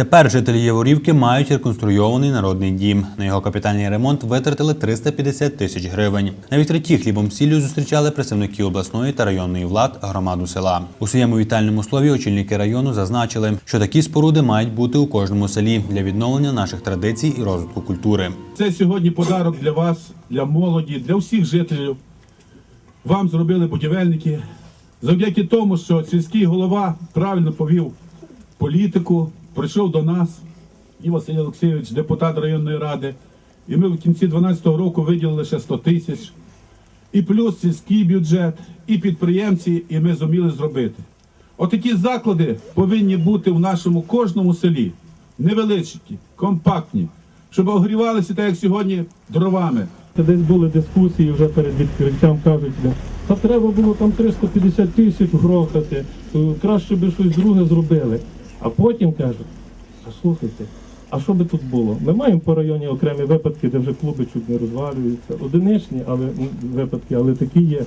Тепер жителі Яворівки мають реконструйований народний дім. На його капітальний ремонт витратили 350 тисяч гривень. На вітриті хлібом сіллю зустрічали представники обласної та районної влад громаду села. У своєму вітальному слові очільники району зазначили, що такі споруди мають бути у кожному селі для відновлення наших традицій і розвитку культури. Це сьогодні подарок для вас, для молоді, для всіх жителів. Вам зробили будівельники. Завдяки тому, що сільський голова правильно повів політику, прийшов до нас і Василь Олексійович, депутат районної ради. І ми в кінці 2012 року виділили ще 100 тисяч. І плюс сільський бюджет, і підприємці, і ми зуміли зробити. Отакі заклади повинні бути в нашому кожному селі. Невеличкі, компактні, щоб огрівалися так, як сьогодні, дровами. Десь були дискусії вже перед відкриттям, кажуть, «Ну, та треба було там 350 тисяч грохати, краще би щось друге зробили. А потім кажуть, послухайте, а що би тут було? Ми маємо по районі окремі випадки, де вже клуби чуть не розвалюються. Одиничні але, випадки, але такі є.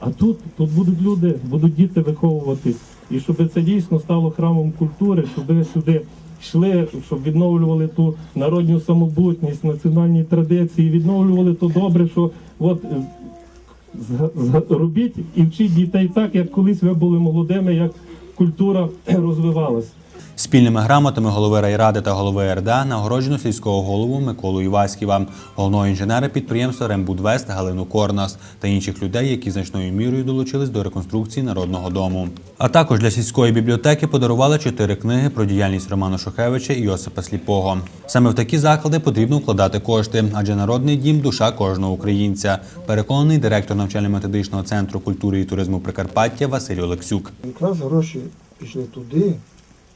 А тут, тут будуть люди, будуть діти виховуватись. І щоб це дійсно стало храмом культури, щоб сюди йшли, щоб відновлювали ту народню самобутність, національні традиції, відновлювали то добре, що от е, робіть і вчіть дітей так, як колись ви були молодими, як культура розвивалась. Спільними грамотами голови райради та голови РДА нагороджено сільського голову Миколу Іваськіва, головного інженера підприємства Рембудвест Галину Корнас та інших людей, які значною мірою долучились до реконструкції народного дому. А також для сільської бібліотеки подарували чотири книги про діяльність Романа Шухевича і Йосипа Сліпого. Саме в такі заклади потрібно вкладати кошти, адже народний дім душа кожного українця. Переконаний директор навчально-методичного центру культури і туризму Прикарпаття Василь Олексюк. Якраз гроші пішли туди,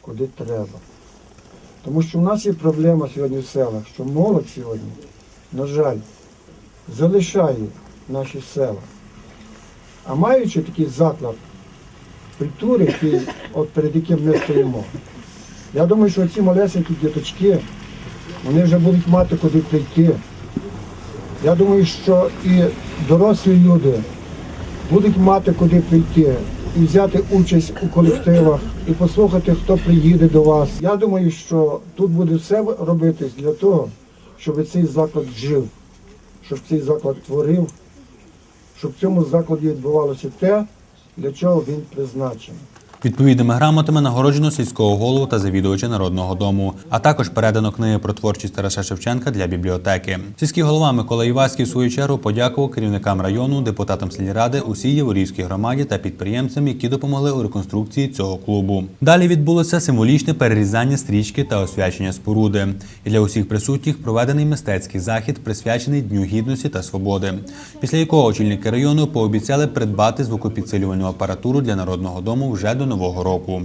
куди треба. Тому що в нас є проблема сьогодні в селах, що молодь сьогодні, на жаль, залишає наші села. А маючи такий заклад культури, який, от перед яким ми стоїмо, я думаю, що ці малесенькі діточки, вони вже будуть мати куди прийти. Я думаю, що і дорослі люди будуть мати куди прийти і взяти участь у колективах, і послухати, хто приїде до вас. Я думаю, що тут буде все робитись для того, щоб цей заклад жив, щоб цей заклад творив, щоб в цьому закладі відбувалося те, для чого він призначений. Відповідними грамотами нагороджено сільського голову та завідувача народного дому, а також передано книги про творчість Тараса Шевченка для бібліотеки. Сільський голова Микола Іваський в свою чергу подякував керівникам району, депутатам сільради, усій Яворівській громаді та підприємцям, які допомогли у реконструкції цього клубу. Далі відбулося символічне перерізання стрічки та освячення споруди. І для усіх присутніх проведений мистецький захід, присвячений Дню гідності та свободи. Після якого очільники району пообіцяли придбати звукопідсилювальну апаратуру для народного дому вже до нового року.